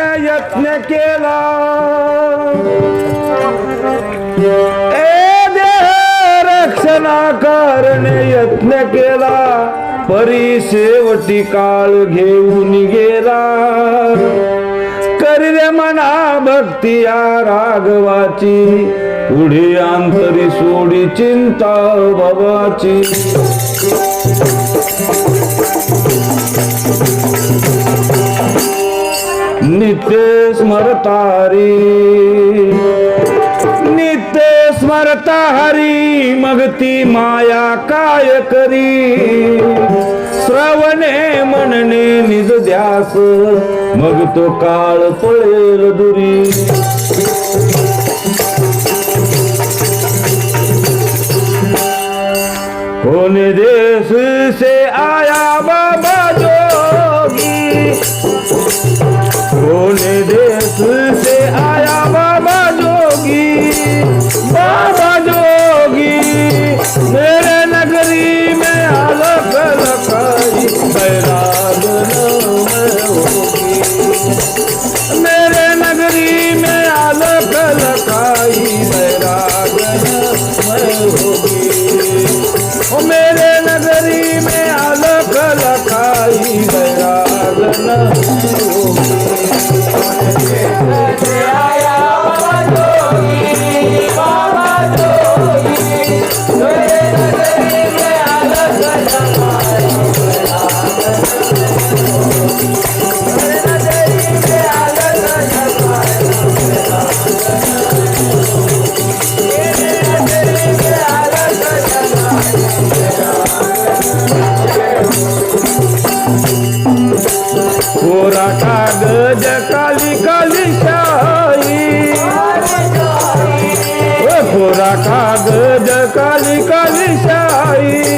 यत्न केला. ए देह रक्षणा करणे यत्न केला. परी शेवटी काळ घेऊन गेला. करिले रे मना भक्ती या राघवाची. पुढे आंतरी सोडी चिंता बाबाची नित्य स्मरतारी नित्य स्मरता हरी मग ती माया काय करी? श्रवणे म्हणणे निज ध्यास मग तो काळ पळेल दुरी. कौन देश से आया बाबा मेरे नगरी में आलक लखाई ओ मेरे नगरी में आलक लखाई बैराग न ¡Suscríbete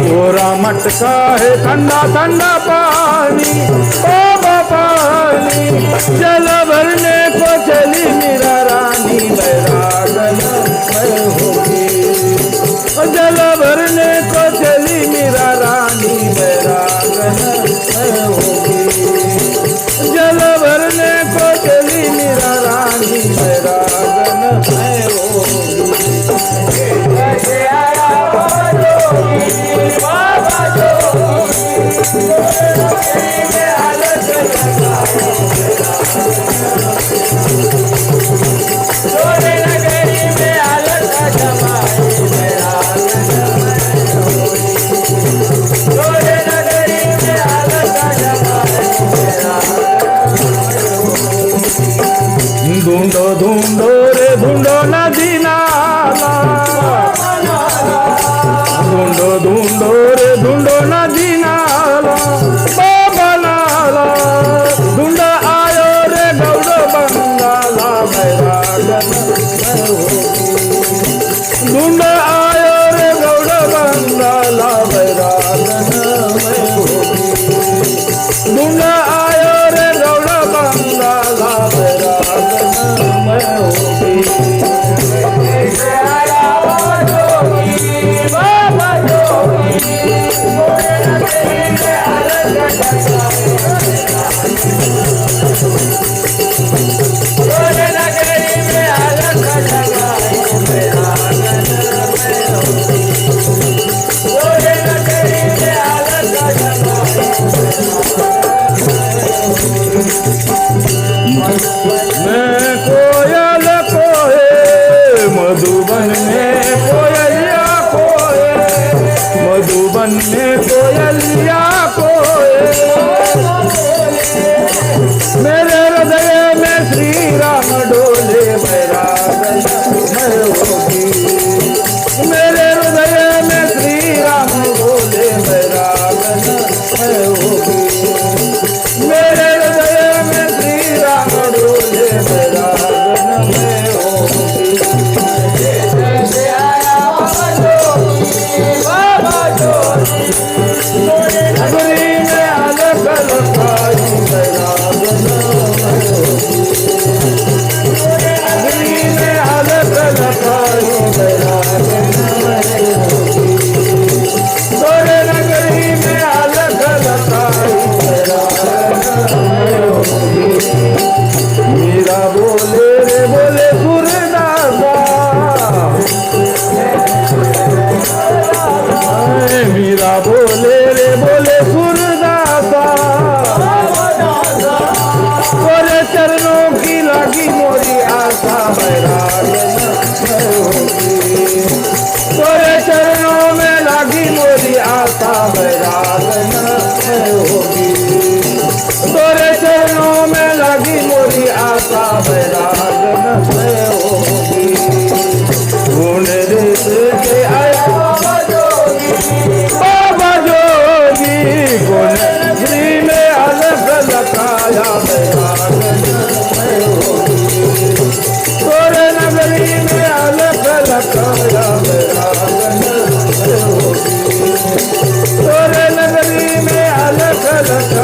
गोरा मटका है ठंडा ठंडा पानी। ओ पानी। जल भरने को चली मेरा रानी बैरागन होगी। जल भरने को चली मेरा रानी बैरागन होगी। जल भरने को चली मेरा रानी बैरागन होगी। ধুন্ড ধুন্ড রে ধুন্ড না দিনালা ধুন্ড ধুন্ড রে ধুন্ড না দিনালা বাবালালা ধুন্ড আয়ো রে গৌড বাঙ্গালা ধুন্ড আয়ো রে গৌড বাঙ্গালা বৈরাগন ধুন্ড Yeah. का बैराग न होगी गुण रिस के आया बाबा जोगी गुण श्री में अलग लकाया बैराग न होगी गुण नगरी में अलग लकाया बैराग न होगी गुण नगरी में अलग लकाया